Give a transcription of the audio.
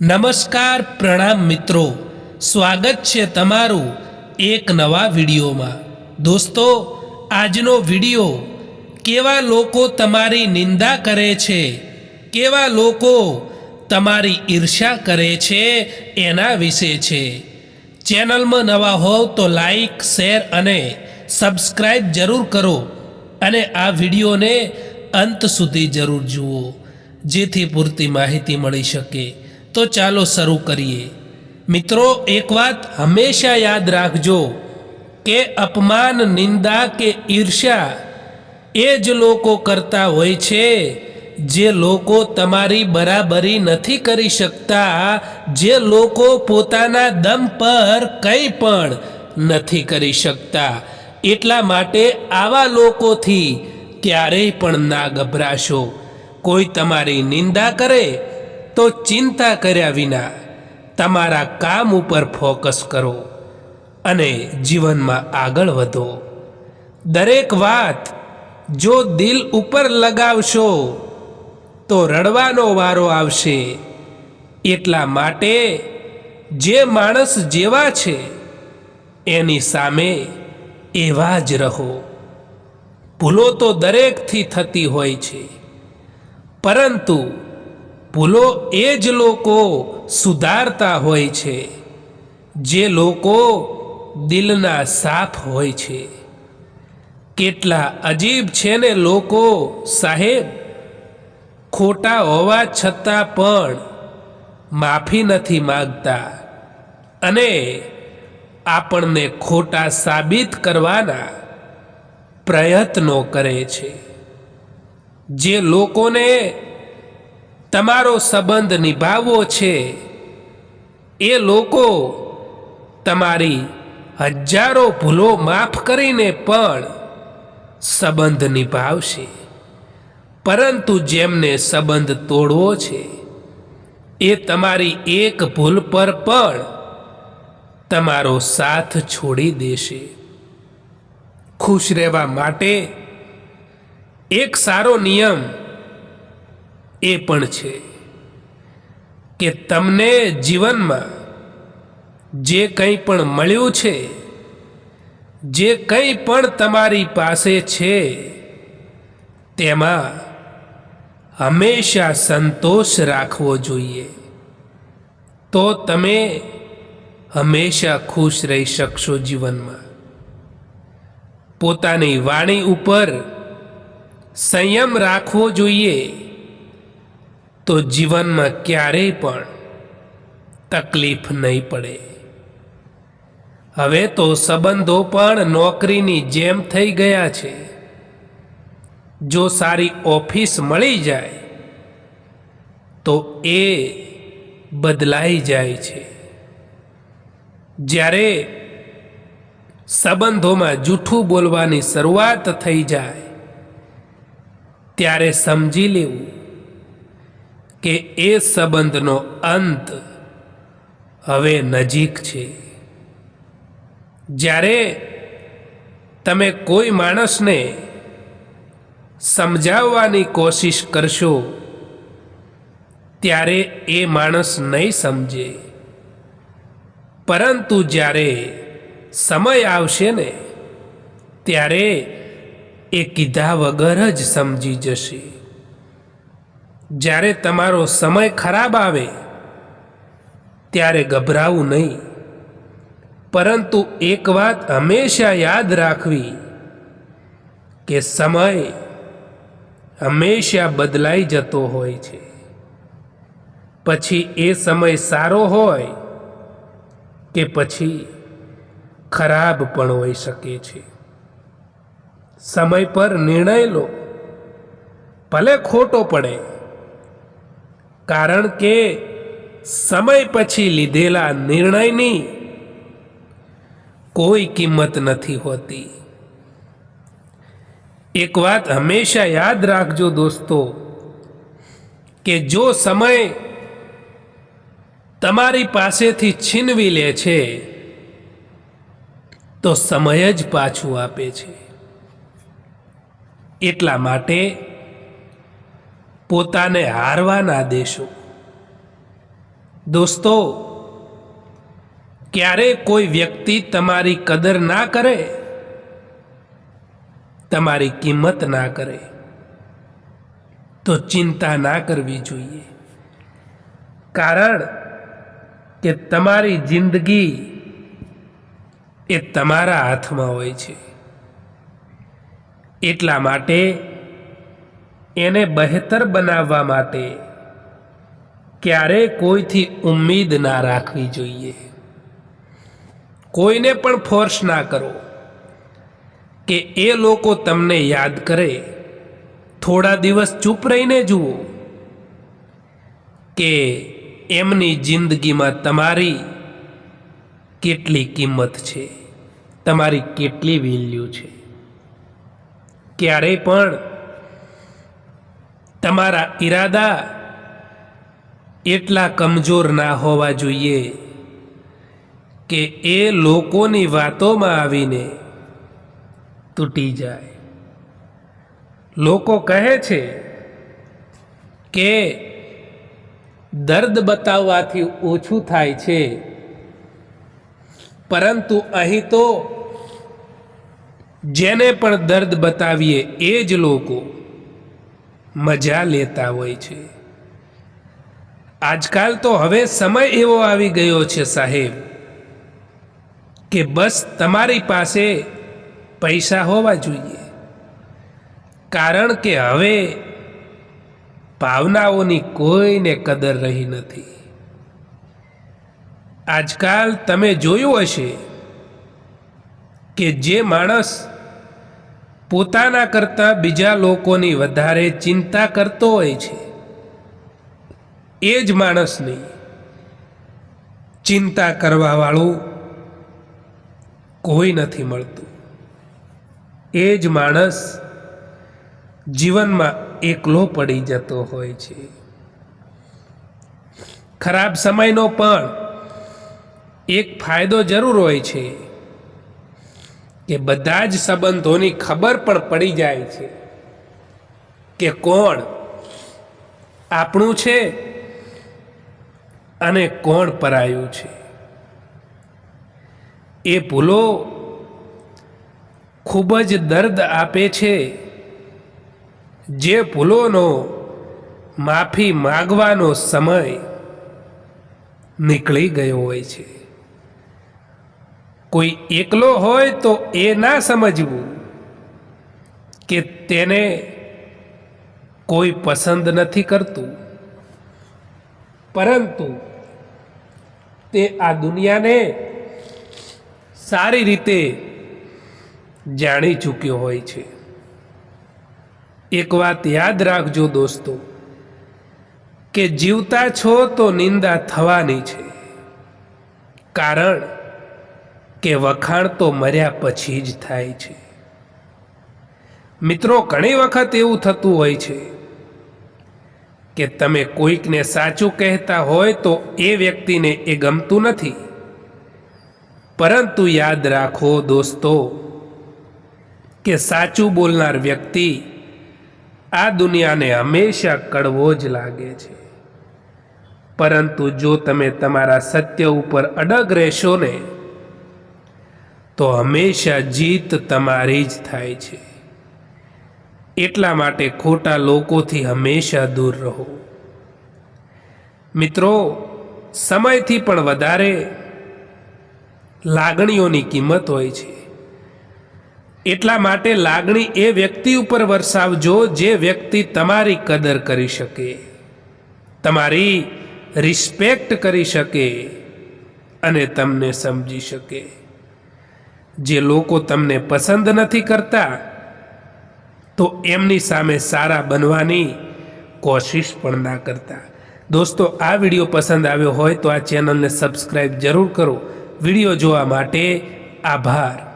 નમસ્કાર પ્રણામ મિત્રો. સ્વાગત છે તમારું એક નવા વિડીયોમાં. દોસ્તો, આજનો વીડિયો કેવા લોકો તમારી નિંદા કરે છે, કેવા લોકો તમારી ઈર્ષા કરે છે એના વિશે છે. ચેનલમાં નવા હોવ તો લાઈક, શેર અને સબસ્ક્રાઈબ જરૂર કરો અને આ વિડીયોને અંત સુધી જરૂર જુઓ, જેથી પૂરતી માહિતી મળી શકે. તો ચાલો શરૂ કરીએ. મિત્રો, એક વાત હંમેશા યાદ રાખજો કે અપમાન, નિંદા કે ઈર્ષ્યા એ જ લોકો કરતા હોય છે. જે લોકો તમારી બરાબરી નથી કરી શકતા, જે લોકો પોતાના દમ પર કંઈ પણ નથી કરી શકતા. એટલા માટે આવા લોકોથી ક્યારેય પણ ના ગભરાશો. કોઈ તમારી નિંદા કરે તો ચિંતા કર્યા વિના તમારા કામ ઉપર ફોકસ કરો અને જીવનમાં આગળ વધો. દરેક વાત જો દિલ ઉપર લગાવશો, તો રડવાનો વારો આવશે. એટલા માટે જે માણસ જેવા છે, એની સામે એવા જ રહો. ભૂલો તો દરેકથી થતી હોય છે, પરંતુ ભૂલો એ જ લોકો સુધારતા હોય છે. જે લોકો દિલના સાફ હોય છે. કેટલા અજીબ છે ને લોકો, સાહેબ. ખોટા હોવા છતાં પણ માફી નથી માગતા અને આપણને ખોટા સાબિત કરવાના પ્રયત્નો કરે છે. જે લોકોને તમારો સંબંધ નિભાવવો છે, એ લોકો તમારી હજારો ભૂલો માફ કરીને પણ સંબંધ નિભાવશે. પરંતુ જેમને સંબંધ તોડવો છે, એ તમારી એક ભૂલ પર પણ તમારો સાથ છોડી દેશે. ખુશ રહેવા માટે એક સારો નિયમ એ પણ છે કે તમને જીવનમાં જે કંઈ પણ મળ્યું છે, જે કંઈ પણ તમારી પાસે છે, તેમાં હંમેશા સંતોષ રાખવો જોઈએ. તો તમે હંમેશા ખુશ રહી શકશો જીવનમાં. પોતાની વાણી ઉપર સંયમ રાખવો જોઈએ. તો જીવનમાં ક્યારેય પણ તકલીફ નહીં પડે. હવે તો સંબંધો પણ નોકરીની જેમ થઈ ગયા છે. જો સારી ઓફિસ મળી જાય, તો એ બદલાઈ જાય છે. જ્યારે સંબંધોમાં જૂઠું બોલવાની શરૂઆત થઈ જાય, ત્યારે સમજી લેવું કે એ સંબંધનો અંત હવે નજીક છે. જ્યારે તમે કોઈ માણસને સમજાવવાની કોશિશ કરશો, ત્યારે એ માણસ નહીં સમજે. પરંતુ જ્યારે સમય આવશે ને, ત્યારે એ કીધા વગર જ સમજી જશે. જ્યારે તમારો સમય ખરાબ આવે, ત્યારે ગભરાવું નહીં. પરંતુ એક વાત હંમેશા યાદ રાખવી કે સમય હંમેશા બદલાઈ જતો હોય છે. પછી એ સમય સારો હોય કે પછી ખરાબ પણ હોઈ શકે છે. સમય પર નિર્ણય લો, ભલે ખોટો પડે. કારણ કે સમય પછી લીધેલા નિર્ણયની કોઈ કિંમત નથી હોતી. એક વાત હંમેશા યાદ રાખજો દોસ્તો, કે જો સમય તમારી પાસેથી છીનવી લે છે, તો સમય જ પાછું આપે છે. એટલા માટે પોતાને હારવા ના દેશો. દોસ્તો, ક્યારે કોઈ વ્યક્તિ તમારી કદર ના કરે? તમારી કિંમત ના કરે. તો ચિંતા ના કરવી જોઈએ. કારણ કે તમારી જિંદગી એ તમારા હાથમાં હોય છે. એટલા માટે એને બહેતર બનાવવા માટે ક્યારે કોઈથી ઉમ્મીદ ના રાખવી જોઈએ. કોઈને પણ ફોર્સ ના કરો કે એ લોકો તમને યાદ કરે. થોડા દિવસ ચૂપ રહીને જુઓ કે એમની જિંદગીમાં તમારી કેટલી કિંમત છે, તમારી કેટલી વેલ્યુ છે. ક્યારેય પણ તમારા ઈરાદા એટલા કમજોર ના હોવા જોઈએ કે એ લોકોની વાતોમાં આવીને તૂટી જાય. લોકો કહે છે કે દર્દ બતાવવાથી ઓછું થાય છે, પરંતુ અહીં તો જેને પણ દર્દ બતાવીએ એ જ લોકો મજા લેતા હોય છે. આજકાલ તો હવે સમય એવો આવી ગયો છે સાહેબ, કે બસ તમારી પાસે પૈસા હોવા જોઈએ. કારણ કે હવે ભાવનાઓની કોઈને કદર રહી નથી. આજકાલ તમે જોયું હશે કે જે માણસ પોતાના કરતાં બીજા લોકોની વધારે ચિંતા કરતો હોય છે. એ જ માણસની ચિંતા કરવાવાળું કોઈ નથી મળતું. એ જ માણસ જીવનમાં એકલો પડી જતો હોય છે. ખરાબ સમયનો પણ એક ફાયદો જરૂર હોય છે. કે બધા જ સંબંધોની ખબર પણ પડી જાય છે કે કોણ આપણું છે અને કોણ પરાયું છે. એ ભૂલો ખૂબ જ દર્દ આપે છે. જે ભૂલોનો માફી માગવાનો સમય નીકળી ગયો હોય છે. કોઈ એકલો હોય તો એ ના સમજવું કે તેને કોઈ પસંદ નથી કરતું. પરંતુ તે આ દુનિયાને સારી રીતે જાણી ચૂક્યો હોય છે. એક વાત યાદ રાખજો દોસ્તો, કે જીવતા છો તો નિંદા થવાની છે. કારણ કે વખાણ તો મર્યા પછી જ થાય છે. મિત્રો, ઘણી વખત એવું થતું હોય છે કે તમે કોઈકને સાચું કહેતા હોય તો એ વ્યક્તિને એ ગમતું નથી. પરંતુ યાદ રાખો દોસ્તો કે સાચું બોલનાર વ્યક્તિ આ દુનિયાને હંમેશા કડવો જ લાગે છે. પરંતુ જો તમે તમારા સત્ય ઉપર અડગ રહેશો ને તો હંમેશા જીત તમારી જ થાય છે. એટલા માટે ખોટા લોકોથી હંમેશા દૂર રહો. મિત્રો, સમયથી પણ વધારે લાગણીઓની કિંમત હોય છે. એટલા માટે લાગણી એ વ્યક્તિ ઉપર વરસાવજો જે વ્યક્તિ તમારી કદર કરી શકે. તમારી રિસ્પેક્ટ કરી શકે અને તમને સમજી શકે. જે લોકો તમને પસંદ નથી કરતા, તો એમની સામે સારા બનવાની કોશિશ પણ ના કરતા. દોસ્તો, આ વીડિયો પસંદ આવ્યો હોય તો આ ચેનલને સબસ્ક્રાઈબ જરૂર કરો. વીડિયો જોવા માટે આભાર.